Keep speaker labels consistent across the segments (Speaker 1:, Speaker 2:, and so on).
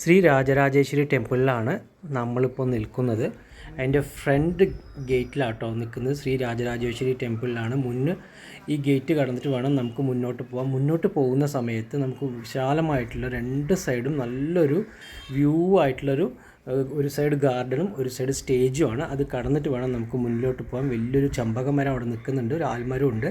Speaker 1: ശ്രീ രാജരാജേശ്വരി ടെമ്പിളിലാണ് നമ്മളിപ്പോൾ നിൽക്കുന്നത്. അതിന്റെ ഫ്രണ്ട് ഗേറ്റിലാട്ടോ നിൽക്കുന്നത് ശ്രീ രാജരാജേശ്വരി ടെമ്പിളിലാണ്. മുന്ന് ഈ ഗേറ്റ് കടന്നിട്ട് വേണം നമുക്ക് മുന്നോട്ട് പോകാം മുന്നോട്ട് പോകുന്ന സമയത്ത് നമുക്ക് വിശാലമായിട്ടുള്ള രണ്ട് സൈഡും നല്ലൊരു വ്യൂ ആയിട്ടുള്ളൊരു ഒരു സൈഡ് ഗാർഡനും ഒരു സൈഡ് സ്റ്റേജുമാണ് അത് കടന്നിട്ട് വേണം നമുക്ക് മുന്നോട്ട് പോകാൻ വലിയൊരു ചമ്പകമരം അവിടെ നിൽക്കുന്നുണ്ട്. ഒരു ആൽമരം ഉണ്ട്.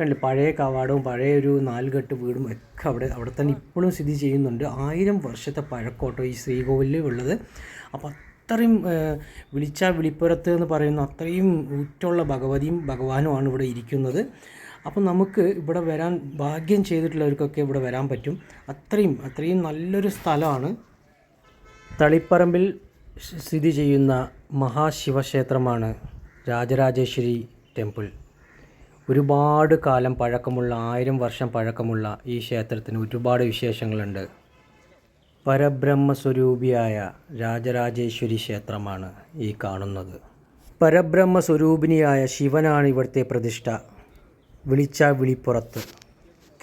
Speaker 1: കണ്ടില്ല? പഴയ കവാടവും പഴയ ഒരു നാലുകെട്ട് വീടും ഒക്കെ അവിടെ അവിടെ തന്നെ ഇപ്പോഴും സ്ഥിതി ചെയ്യുന്നുണ്ട്. ആയിരം വർഷത്തെ പഴക്കോട്ടോ ഈ ശ്രീകോവിലിൽ ഉള്ളത് അപ്പോൾ അത്രയും വിളിച്ച വിളിച്ചാൽ വിളിപ്പുറത്ത് എന്ന് പറയുന്ന അത്രയും ഊറ്റുള്ള ഭഗവതിയും ഭഗവാനുമാണ് ഇവിടെ ഇരിക്കുന്നത്. അപ്പം നമുക്ക് ഇവിടെ വരാൻ ഭാഗ്യം ചെയ്തിട്ടുള്ളവർക്കൊക്കെ ഇവിടെ വരാൻ പറ്റും. അത്രയും അത്രയും നല്ലൊരു സ്ഥലമാണ്. തളിപ്പറമ്പിൽ സ്ഥ- സ്ഥിതി ചെയ്യുന്ന മഹാശിവക്ഷേത്രമാണ് രാജരാജേശ്വരി ടെമ്പിൾ. ഒരുപാട് കാലം പഴക്കമുള്ള ആയിരം വർഷം പഴക്കമുള്ള ഈ ക്ഷേത്രത്തിന് ഒരുപാട് വിശേഷങ്ങളുണ്ട്. പരബ്രഹ്മസ്വരൂപിയായ രാജരാജേശ്വരി ക്ഷേത്രമാണ് ഈ കാണുന്നത്. പരബ്രഹ്മസ്വരൂപിണിയായ ശിവനാണ് ഇവിടുത്തെ പ്രതിഷ്ഠ. വിളിച്ച വിളിപ്പുറത്ത്.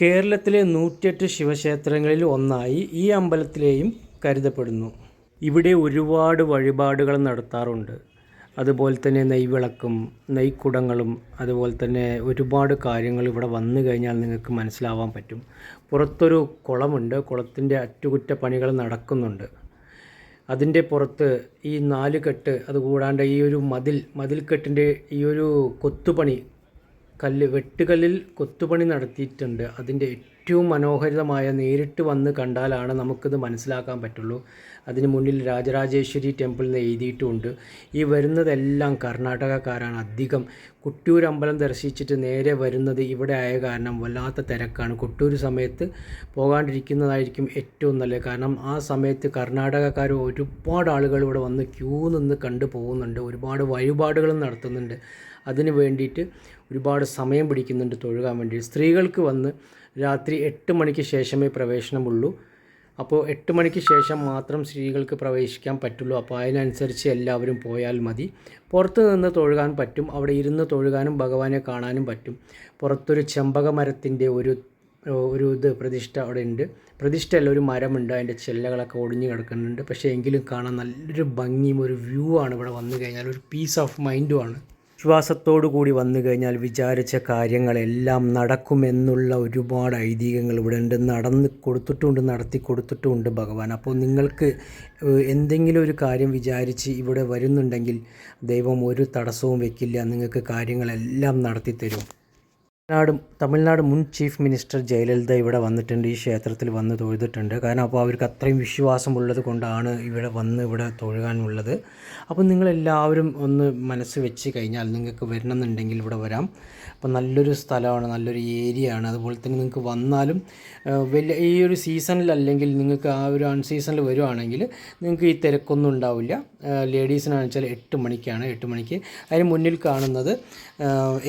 Speaker 1: കേരളത്തിലെ നൂറ്റിയെട്ട് ശിവക്ഷേത്രങ്ങളിൽ ഒന്നായി ഈ അമ്പലത്തിലെയും കരുതപ്പെടുന്നു. ഇവിടെ ഒരുപാട് വഴിപാടുകൾ നടത്താറുണ്ട്. അതുപോലെ തന്നെ നെയ്വിളക്കും നെയ്ക്കുടങ്ങളും അതുപോലെ തന്നെ ഒരുപാട് കാര്യങ്ങൾ ഇവിടെ വന്നു കഴിഞ്ഞാൽ നിങ്ങൾക്ക് മനസ്സിലാവാൻ പറ്റും. പുറത്തൊരു കുളമുണ്ട്. കുളത്തിന്റെ അറ്റുകുറ്റപ്പണികൾ നടക്കുന്നുണ്ട്. അതിന്റെ പുറത്ത് ഈ നാല് കെട്ട് അതുകൂടാണ്ട് ഈ ഒരു മതിൽ മതിൽക്കെട്ടിന്റെ ഈ ഒരു കൊത്തുപണി കല്ല് വെട്ടുകല്ലിൽ കൊത്തുപണി നടത്തിയിട്ടുണ്ട്. അതിന്റെ ഏറ്റവും മനോഹരിതമായ നേരിട്ട് വന്ന് കണ്ടാലാണ് നമുക്കിത് മനസ്സിലാക്കാൻ പറ്റുള്ളൂ. അതിന് മുന്നിൽ രാജരാജേശ്വരി ടെമ്പിൾ എന്ന് എഴുതിയിട്ടുമുണ്ട് ഈ വരുന്നതെല്ലാം കർണാടകക്കാരാണ്. അധികം കുട്ടൂർ അമ്പലം ദർശിച്ചിട്ട് നേരെ വരുന്നത് ഇവിടെ ആയ കാരണം വല്ലാത്ത തിരക്കാണ്. കുട്ടൂർ സമയത്ത് പോകാണ്ടിരിക്കുന്നതായിരിക്കും ഏറ്റവും നല്ലത്. കാരണം ആ സമയത്ത് കർണാടകക്കാർ ഒരുപാട് ആളുകൾ ഇവിടെ വന്ന് ക്യൂ നിന്ന് കണ്ടു പോകുന്നുണ്ട്. ഒരുപാട് വഴിപാടുകളും നടത്തുന്നുണ്ട്. അതിന് വേണ്ടിയിട്ട് ഒരുപാട് സമയം പിടിക്കുന്നുണ്ട് തൊഴുകാൻ വേണ്ടി സ്ത്രീകൾക്ക് വന്ന് രാത്രി എട്ട് മണിക്ക് ശേഷമേ പ്രവേശനമുള്ളൂ. അപ്പോൾ എട്ട് മണിക്ക് ശേഷം മാത്രം സ്ത്രീകൾക്ക് പ്രവേശിക്കാൻ പറ്റുള്ളൂ. അപ്പോൾ അതിനനുസരിച്ച് എല്ലാവരും പോയാൽ മതി. പുറത്ത് നിന്ന് തൊഴുകാൻ പറ്റും. അവിടെ ഇരുന്ന് തൊഴുകാനും ഭഗവാനെ കാണാനും പറ്റും. പുറത്തൊരു ചെമ്പക മരത്തിന്റെ ഒരു ഒരു ഇത് പ്രതിഷ്ഠ അവിടെ ഉണ്ട്. പ്രതിഷ്ഠയല്ല ഒരു മരമുണ്ട്. അതിന്റെ ചെല്ലകളൊക്കെ ഒടിഞ്ഞു കിടക്കുന്നുണ്ട്. പക്ഷേ എങ്കിലും കാണാൻ നല്ലൊരു ഭംഗിയും ഒരു വ്യൂ ആണ് ഇവിടെ വന്നു കഴിഞ്ഞാൽ. ഒരു പീസ് ഓഫ് മൈൻഡുമാണ് വിശ്വാസത്തോടു കൂടി വന്നു കഴിഞ്ഞാൽ വിചാരിച്ച കാര്യങ്ങളെല്ലാം നടക്കുമെന്നുള്ള ഒരുപാട് ഐതിഹ്യങ്ങൾ ഇവിടെ ഉണ്ട് നടന്ന് കൊടുത്തിട്ടുമുണ്ട് നടത്തി കൊടുത്തിട്ടുമുണ്ട് ഭഗവാൻ. അപ്പോൾ നിങ്ങൾക്ക് എന്തെങ്കിലും ഒരു കാര്യം വിചാരിച്ച് ഇവിടെ വരുന്നുണ്ടെങ്കിൽ ദൈവം ഒരു തടസ്സവും വെക്കില്ല. നിങ്ങൾക്ക് കാര്യങ്ങളെല്ലാം നടത്തി തരും തമിഴ്നാട് തമിഴ്നാട് മുൻ ചീഫ് മിനിസ്റ്റർ ജയലളിത ഇവിടെ വന്നിട്ടുണ്ട് ഈ ക്ഷേത്രത്തിൽ വന്ന് തൊഴുതിട്ടുണ്ട്. കാരണം അപ്പോൾ അവർക്ക് അത്രയും വിശ്വാസമുള്ളത് കൊണ്ടാണ് ഇവിടെ വന്ന് ഇവിടെ തൊഴുകാനുള്ളത്. അപ്പോൾ നിങ്ങളെല്ലാവരും ഒന്ന് മനസ്സ് വെച്ച് കഴിഞ്ഞാൽ നിങ്ങൾക്ക് വരണമെന്നുണ്ടെങ്കിൽ ഇവിടെ വരാം. അപ്പോൾ നല്ലൊരു സ്ഥലമാണ് നല്ലൊരു ഏരിയ ആണ്. അതുപോലെ തന്നെ നിങ്ങൾക്ക് വന്നാലും വലിയ ഈ ഒരു സീസണിൽ അല്ലെങ്കിൽ നിങ്ങൾക്ക് ആ ഒരു അൺസീസണിൽ വരുവാണെങ്കിൽ നിങ്ങൾക്ക് ഈ തിരക്കൊന്നും ഉണ്ടാവില്ല. ലേഡീസിനാണെന്ന് വെച്ചാൽ എട്ട് മണിക്കാണ് എട്ട് മണിക്ക്. അതിന് മുന്നിൽ കാണുന്നത്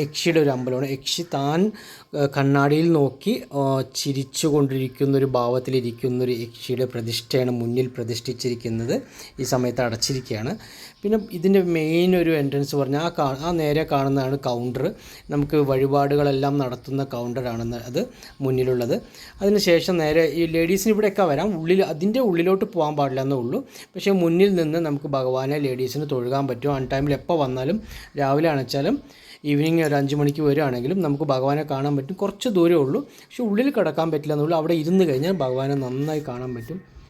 Speaker 1: യക്ഷിയുടെ ഒരു അമ്പലമാണ്. യക്ഷി താൻ കണ്ണാടിയിൽ നോക്കി ചിരിച്ചു കൊണ്ടിരിക്കുന്ന ഒരു ഭാവത്തിലിരിക്കുന്ന ഒരു യക്ഷിയുടെ പ്രതിഷ്ഠയാണ് മുന്നിൽ പ്രതിഷ്ഠിച്ചിരിക്കുന്നത്. ഈ സമയത്ത് അടച്ചിരിക്കുകയാണ്. പിന്നെ ഇതിന്റെ മെയിൻ ഒരു എൻട്രൻസ് പറഞ്ഞാൽ ആ കാ ആ നേരെ കാണുന്നതാണ് കൗണ്ടർ നമുക്ക് വഴിപാടുകളെല്ലാം നടത്തുന്ന കൗണ്ടറാണ് അത് മുന്നിലുള്ളത്. അതിനുശേഷം നേരെ ഈ ലേഡീസിന് ഇവിടെയൊക്കെ വരാം. ഉള്ളിൽ അതിന്റെ ഉള്ളിലോട്ട് പോകാൻ പാടില്ല എന്നേ ഉള്ളൂ. പക്ഷേ മുന്നിൽ നിന്ന് നമുക്ക് ഭഗവാനെ ലേഡീസിന് തൊഴുകാൻ പറ്റും. അൺ ടൈമിൽ എപ്പോൾ വന്നാലും രാവിലെ അണച്ചാലും ഈവനിങ് ഒരു അഞ്ച് മണിക്ക് വരികയാണെങ്കിലും നമുക്ക് ഭഗവാനെ കാണാൻ പറ്റും. കുറച്ച് ദൂരമേ ഉള്ളൂ. പക്ഷേ ഉള്ളിൽ കിടക്കാൻ പറ്റില്ല എന്നുള്ളൂ അവിടെ ഇരുന്ന് കഴിഞ്ഞാൽ ഭഗവാനെ നന്നായി കാണാൻ പറ്റും.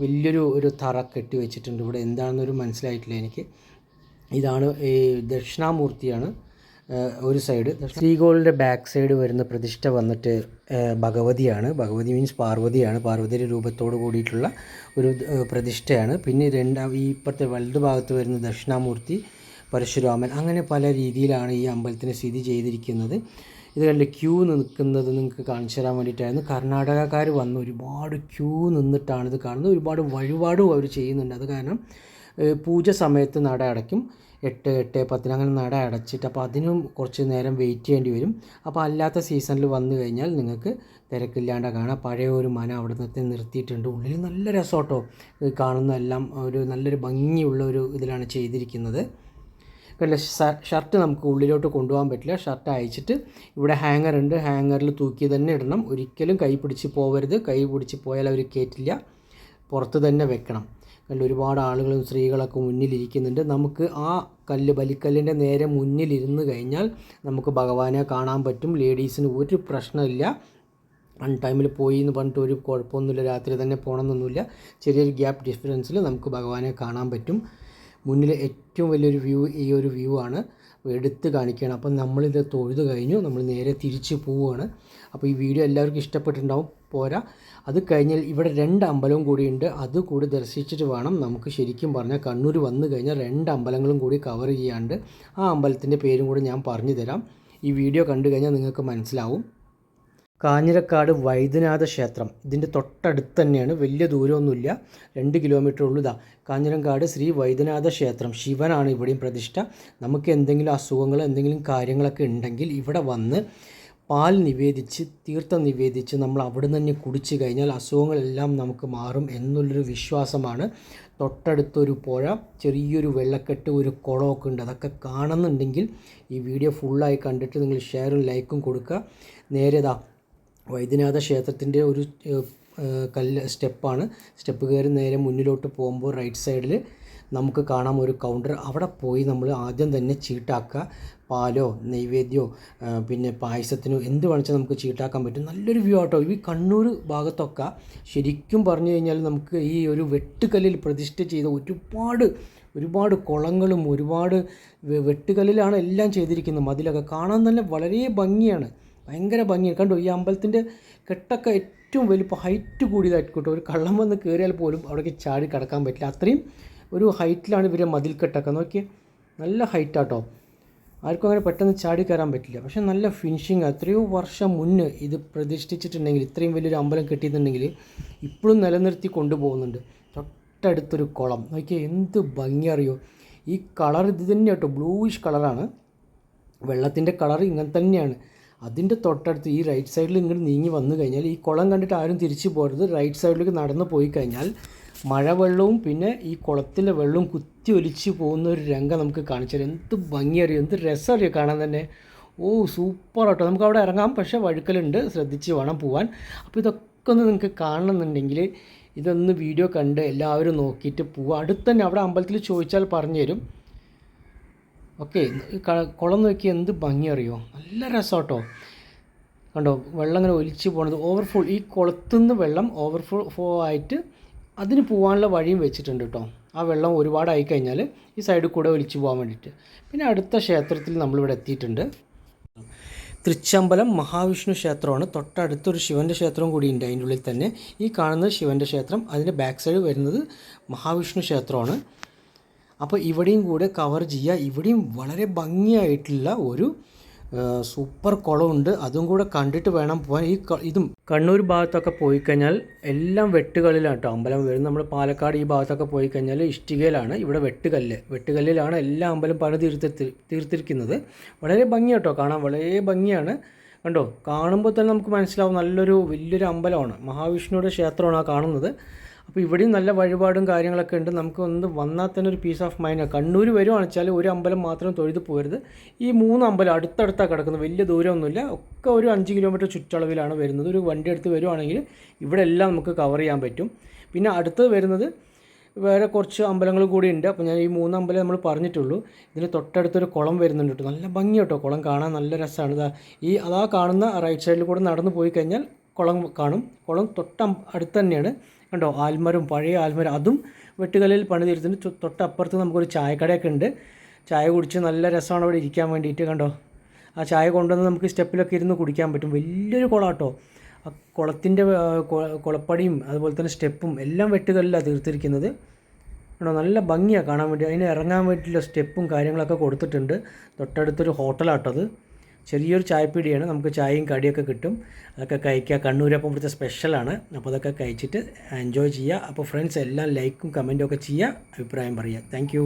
Speaker 1: വലിയൊരു ഒരു തറ കെട്ടി വെച്ചിട്ടുണ്ട്. ഇവിടെ എന്താണെന്നൊരു മനസ്സിലായിട്ടില്ല എനിക്ക്. ഇതാണ് ഈ ദക്ഷിണാമൂർത്തിയാണ് ഒരു സൈഡ്. ശ്രീകോളിന്റെ ബാക്ക് സൈഡ് വരുന്ന പ്രതിഷ്ഠ വന്നിട്ട് ഭഗവതിയാണ്. ഭഗവതി മീൻസ് പാർവതിയാണ്. പാർവതിയുടെ രൂപത്തോട് കൂടിയിട്ടുള്ള ഒരു പ്രതിഷ്ഠയാണ്. പിന്നെ രണ്ടാം ഈ ഇപ്പോഴത്തെ വലതു ഭാഗത്ത് വരുന്ന ദക്ഷിണാമൂർത്തി പരശുരാമൻ അങ്ങനെ പല രീതിയിലാണ് ഈ അമ്പലത്തിന് സ്ഥിതി ചെയ്തിരിക്കുന്നത്. ഇത് കണ്ട് ക്യൂ നിൽക്കുന്നത് നിങ്ങൾക്ക് കാണിച്ചു തരാൻ വേണ്ടിയിട്ടായിരുന്നു. കർണാടകക്കാർ വന്ന് ഒരുപാട് ക്യൂ നിന്നിട്ടാണ് ഇത് കാണുന്നത്. ഒരുപാട് വഴിപാടും അവർ ചെയ്യുന്നുണ്ട്. അത് കാരണം പൂജ സമയത്ത് നട അടയ്ക്കും. എട്ട് എട്ട് പത്തിന് അങ്ങനെ നട അടച്ചിട്ട് അപ്പോൾ അതിനും കുറച്ച് നേരം വെയിറ്റ് ചെയ്യേണ്ടി വരും. അപ്പോൾ അല്ലാത്ത സീസണിൽ വന്നു കഴിഞ്ഞാൽ നിങ്ങൾക്ക് തിരക്കില്ലാണ്ട് കാണാം. പഴയ ഒരു മന അവിടെ നിന്ന് നിർത്തിയിട്ടുണ്ട്. ഉള്ളിൽ നല്ല രസോട്ടോ കാണുന്നതെല്ലാം ഒരു നല്ലൊരു ഭംഗിയുള്ള ഒരു ഇതിലാണ് ചെയ്തിരിക്കുന്നത്. കണ്ടില്ല ഷർട്ട് നമുക്ക് ഉള്ളിലോട്ട് കൊണ്ടുപോകാൻ പറ്റില്ല. ഷർട്ട് അയച്ചിട്ട് ഇവിടെ ഹാങ്ങർ ഉണ്ട്. ഹാങ്ങറിൽ തൂക്കി തന്നെ ഇടണം. ഒരിക്കലും കൈ പിടിച്ച് പോകരുത് കൈ പിടിച്ച് പോയാൽ അവർ കയറ്റില്ല പുറത്ത് തന്നെ വെക്കണം. കണ്ട് ഒരുപാട് ആളുകളും സ്ത്രീകളൊക്കെ മുന്നിലിരിക്കുന്നുണ്ട്. നമുക്ക് ആ കല്ല് ബലിക്കല്ലിന്റെ നേരെ മുന്നിലിരുന്ന് കഴിഞ്ഞാൽ നമുക്ക് ഭഗവാനെ കാണാൻ പറ്റും. ലേഡീസിന് ഒരു പ്രശ്നമില്ല. അൺ ടൈമിൽ പോയി എന്ന് പറഞ്ഞിട്ട് ഒരു കുഴപ്പമൊന്നുമില്ല. രാത്രി തന്നെ പോകണമെന്നൊന്നുമില്ല. ചെറിയൊരു ഗ്യാപ്പ് ഡിഫറൻസിൽ നമുക്ക് ഭഗവാനെ കാണാൻ പറ്റും. മുന്നിൽ ഏറ്റവും വലിയൊരു വ്യൂ ഈ ഒരു വ്യൂ ആണ്. എടുത്ത് കാണിക്കുകയാണ്. അപ്പം നമ്മളിത് തൊഴുത് കഴിഞ്ഞു. നമ്മൾ നേരെ തിരിച്ച് പോവുകയാണ്. അപ്പോൾ ഈ വീഡിയോ എല്ലാവർക്കും ഇഷ്ടപ്പെട്ടിട്ടുണ്ടാവും. പോരാ. അത് കഴിഞ്ഞാൽ ഇവിടെ രണ്ട് അമ്പലവും കൂടിയുണ്ട് അത് കൂടി ദർശിച്ചിട്ട് വേണം നമുക്ക് ശരിക്കും പറഞ്ഞാൽ കണ്ണൂർ വന്നു കഴിഞ്ഞാൽ രണ്ട് അമ്പലങ്ങളും കൂടി കവർ ചെയ്യാണ്ട് ആ അമ്പലത്തിന്റെ പേരും കൂടി ഞാൻ പറഞ്ഞു തരാം. ഈ വീഡിയോ കണ്ടു കഴിഞ്ഞാൽ നിങ്ങൾക്ക് മനസ്സിലാവും. കാഞ്ഞിരക്കാട് വൈദ്യനാഥ ക്ഷേത്രം. ഇതിന്റെ തൊട്ടടുത്ത് തന്നെയാണ്. വലിയ ദൂരമൊന്നുമില്ല. രണ്ട് കിലോമീറ്റർ ഉള്ളതാ കാഞ്ഞിരക്കാട് ശ്രീ വൈദ്യനാഥ ക്ഷേത്രം. ശിവനാണ് ഇവിടെയും പ്രതിഷ്ഠ. നമുക്ക് എന്തെങ്കിലും അസുഖങ്ങൾ എന്തെങ്കിലും കാര്യങ്ങളൊക്കെ ഉണ്ടെങ്കിൽ ഇവിടെ വന്ന് പാൽ നിവേദിച്ച് തീർത്ഥം നിവേദിച്ച് നമ്മൾ അവിടെ തന്നെ കുടിച്ചു കഴിഞ്ഞാൽ അസുഖങ്ങളെല്ലാം നമുക്ക് മാറും എന്നുള്ളൊരു വിശ്വാസമാണ്. തൊട്ടടുത്തൊരു പുഴ ചെറിയൊരു വെള്ളക്കെട്ട് ഒരു കുളമൊക്കെ ഉണ്ട്. അതൊക്കെ കാണുന്നുണ്ടെങ്കിൽ ഈ വീഡിയോ ഫുള്ളായി കണ്ടിട്ട് നിങ്ങൾ ഷെയറും ലൈക്കും കൊടുക്കുക. നേരെതാ വൈദ്യനാഥ ക്ഷേത്രത്തിന്റെ ഒരു കല്ല് സ്റ്റെപ്പാണ്. സ്റ്റെപ്പ് കയറി നേരെ മുന്നിലോട്ട് പോകുമ്പോൾ റൈറ്റ് സൈഡിൽ നമുക്ക് കാണാം ഒരു കൗണ്ടർ അവിടെ പോയി നമ്മൾ ആദ്യം തന്നെ ചീട്ടാക്കുക. പാലോ നൈവേദ്യമോ പിന്നെ പായസത്തിനോ എന്ത് വേണിച്ചാൽ നമുക്ക് ചീട്ടാക്കാൻ പറ്റും. നല്ലൊരു വ്യൂ ആട്ടോ. ഈ കണ്ണൂർ ഭാഗത്തൊക്കെ ശരിക്കും പറഞ്ഞു കഴിഞ്ഞാൽ നമുക്ക് ഈ ഒരു വെട്ടുകല്ലിൽ പ്രതിഷ്ഠ ചെയ്ത ഒരുപാട് ഒരുപാട് കുളങ്ങളും ഒരുപാട് വെട്ടുകല്ലിലാണ് എല്ലാം ചെയ്തിരിക്കുന്നത്. അതിലൊക്കെ കാണാൻ തന്നെ വളരെ ഭംഗിയാണ്. ഭയങ്കര ഭംഗിയാണ്. കണ്ടോ ഈ അമ്പലത്തിന്റെ കെട്ടൊക്കെ ഏറ്റവും വലിപ്പം ഹൈറ്റ് കൂടിയതായിട്ട് ഒരു കള്ളം വന്ന് കയറിയാൽ പോലും അവിടേക്ക് ചാടി കിടക്കാൻ പറ്റില്ല. അത്രയും ഒരു ഹൈറ്റിലാണ് ഇവരെ മതിൽ മതിൽക്കെട്ടൊക്കെ നോക്കിയേ നല്ല ഹൈറ്റാട്ടോ ആർക്കും അങ്ങനെ പെട്ടെന്ന് ചാടി കയറാൻ പറ്റില്ല. പക്ഷേ നല്ല ഫിനിഷിങ് എത്രയോ വർഷം മുന്നേ ഇത് പ്രതിഷ്ഠിച്ചിട്ടുണ്ടെങ്കിൽ ഇത്രയും വലിയൊരു അമ്പലം കിട്ടിയിട്ടുണ്ടെങ്കിൽ ഇപ്പോഴും നിലനിർത്തി കൊണ്ടുപോകുന്നുണ്ട്. തൊട്ടടുത്തൊരു കുളം. നോക്കിയാൽ എന്ത് ഭംഗി അറിയോ ഈ കളർ ഇത് തന്നെ കേട്ടോ. ബ്ലൂയിഷ് കളറാണ്. വെള്ളത്തിന്റെ കളർ ഇങ്ങനെ തന്നെയാണ്. അതിന്റെ തൊട്ടടുത്ത് ഈ റൈറ്റ് സൈഡിൽ ഇങ്ങോട്ട് നീങ്ങി വന്നു കഴിഞ്ഞാൽ ഈ കുളം കണ്ടിട്ട് ആരും തിരിച്ചു പോരുത്. റൈറ്റ് സൈഡിലേക്ക് നടന്നു പോയി കഴിഞ്ഞാൽ മഴവെള്ളവും പിന്നെ ഈ കുളത്തിലെ വെള്ളവും കുത്തി ഒലിച്ച് പോകുന്ന ഒരു രംഗം നമുക്ക് കാണിച്ചു തരും. എന്ത് ഭംഗി അറിയോ എന്ത് രസം അറിയോ കാണാൻ തന്നെ. ഓ സൂപ്പർ ആട്ടോ. നമുക്ക് അവിടെ ഇറങ്ങാം പക്ഷേ വഴുക്കലുണ്ട്. ശ്രദ്ധിച്ച് വേണം പോവാൻ. അപ്പോൾ ഇതൊക്കെ ഒന്ന് നിങ്ങൾക്ക് കാണണമെന്നുണ്ടെങ്കിൽ ഇതൊന്ന് വീഡിയോ കണ്ട് എല്ലാവരും നോക്കിയിട്ട് പോവുക അടുത്ത് തന്നെ അവിടെ അമ്പലത്തിൽ ചോദിച്ചാൽ പറഞ്ഞു തരും. ഓക്കെ കുളം നോക്കി എന്ത് ഭംഗി അറിയോ നല്ല രസം കണ്ടോ വെള്ളം ഇങ്ങനെ ഒലിച്ച് പോണത്. ഓവർഫുൾ ഈ കുളത്തുനിന്ന് വെള്ളം ഓവർഫ്ലോ ഫ്ലോ ആയിട്ട് അതിന് പോകാനുള്ള വഴിയും വെച്ചിട്ടുണ്ട് കേട്ടോ ആ വെള്ളം ഒരുപാടായി കഴിഞ്ഞാൽ ഈ സൈഡിൽ കൂടെ ഒലിച്ച് പോകാൻ വേണ്ടിയിട്ട്. പിന്നെ അടുത്ത ക്ഷേത്രത്തിൽ നമ്മളിവിടെ എത്തിയിട്ടുണ്ട്. തൃച്ചമ്പലം മഹാവിഷ്ണു ക്ഷേത്രമാണ്. തൊട്ടടുത്തൊരു ശിവന്റെ ക്ഷേത്രവും കൂടി ഉണ്ട്. അതിന്റെ ഉള്ളിൽ തന്നെ ഈ കാണുന്നത് ശിവന്റെ ക്ഷേത്രം. അതിന്റെ ബാക്ക് സൈഡ് വരുന്നത് മഹാവിഷ്ണു ക്ഷേത്രമാണ്. അപ്പോൾ ഇവിടെയും കൂടെ കവർ ചെയ്യുക. ഇവിടെയും വളരെ ഭംഗിയായിട്ടുള്ള ഒരു സൂപ്പർ കുളമുണ്ട്. അതും കൂടെ കണ്ടിട്ട് വേണം പോകാൻ. ഈ ഇതും കണ്ണൂർ ഭാഗത്തൊക്കെ പോയി കഴിഞ്ഞാൽ എല്ലാം വെട്ടുകല്ലിലാണ് കേട്ടോ അമ്പലം വരുന്നത്. നമ്മൾ പാലക്കാട് ഈ ഭാഗത്തൊക്കെ പോയി കഴിഞ്ഞാൽ ഇഷ്ടികയിലാണ്. ഇവിടെ വെട്ടുകല്ല്. വെട്ടുകല്ലിലാണ് എല്ലാ അമ്പലം പല തീർത്തി തീർത്തിരിക്കുന്നത് വളരെ ഭംഗി കേട്ടോ കാണാൻ വളരെ ഭംഗിയാണ്. കണ്ടോ? കാണുമ്പോൾ തന്നെ നമുക്ക് മനസ്സിലാവും. നല്ലൊരു വലിയൊരു അമ്പലമാണ്. മഹാവിഷ്ണുവിടെ ക്ഷേത്രമാണ് ആ കാണുന്നത്. അപ്പോൾ ഇവിടെയും നല്ല വഴിപാടും കാര്യങ്ങളൊക്കെ ഉണ്ട്. നമുക്ക് ഒന്ന് വന്നാൽ തന്നെ ഒരു പീസ് ഓഫ് മൈൻഡ് കണ്ണൂർ വരുവാണെന്ന് വെച്ചാൽ ഒരു അമ്പലം മാത്രം തൊഴുത് പോരുത്. ഈ മൂന്ന് അമ്പലം അടുത്തടുത്താണ് കിടക്കുന്നത്. വലിയ ദൂരമൊന്നുമില്ല. ഒക്കെ ഒരു അഞ്ച് കിലോമീറ്റർ ചുറ്റളവിലാണ് വരുന്നത്. ഒരു വണ്ടി എടുത്ത് വരുവാണെങ്കിൽ ഇവിടെ എല്ലാം നമുക്ക് കവർ ചെയ്യാൻ പറ്റും. പിന്നെ അടുത്ത് വരുന്നത് വേറെ കുറച്ച് അമ്പലങ്ങൾ കൂടി ഉണ്ട്. അപ്പോൾ ഞാൻ ഈ മൂന്ന് അമ്പലം നമ്മൾ പറഞ്ഞിട്ടുള്ളൂ. ഇതിന് തൊട്ടടുത്തൊരു കുളം വരുന്നുണ്ട് കേട്ടോ. നല്ല ഭംഗി കേട്ടോ കുളം കാണാൻ. നല്ല രസമാണ് ഈ അതാ കാണുന്ന റൈറ്റ് സൈഡിൽ കൂടെ നടന്നു പോയി കഴിഞ്ഞാൽ കുളം കാണും. കുളം തൊട്ട അടുത്ത് തന്നെയാണ്. കണ്ടോ? ആൽമരം പഴയ ആൽമരം. അതും വെട്ടുകല്ലിൽ പണി തീർത്തിട്ട് തൊട്ടപ്പുറത്ത് നമുക്കൊരു ചായക്കടയൊക്കെ ഉണ്ട്. ചായ കുടിച്ച് നല്ല രസമാണ് അവിടെ ഇരിക്കാൻ വേണ്ടിയിട്ട് കണ്ടോ? ആ ചായ കൊണ്ടുവന്ന് നമുക്ക് സ്റ്റെപ്പിലൊക്കെ ഇരുന്ന് കുടിക്കാൻ പറ്റും. വലിയൊരു കുളമാട്ടോ ആ കുളത്തിന്റെ കുളപ്പടിയും അതുപോലെ തന്നെ സ്റ്റെപ്പും എല്ലാം വെട്ടുകല്ലിലാണ് തീർത്തിരിക്കുന്നത്. ആണോ നല്ല ഭംഗിയാണ് കാണാൻ വേണ്ടി. അതിന് ഇറങ്ങാൻ വേണ്ടിയിട്ടുള്ള സ്റ്റെപ്പും കാര്യങ്ങളൊക്കെ കൊടുത്തിട്ടുണ്ട്. തൊട്ടടുത്തൊരു ഹോട്ടലാട്ടത് ചെറിയൊരു ചായപ്പീടിയാണ്. നമുക്ക് ചായയും കടിയൊക്കെ കിട്ടും. അതൊക്കെ കഴിക്കുക. കണ്ണൂരപ്പം ഇവിടുത്തെ സ്പെഷ്യലാണ് അപ്പോൾ അതൊക്കെ കഴിച്ചിട്ട് എൻജോയ് ചെയ്യുക. അപ്പോൾ ഫ്രണ്ട്സ് എല്ലാം ലൈക്കും കമന്റും ഒക്കെ ചെയ്യുക. അഭിപ്രായം പറയുക. താങ്ക്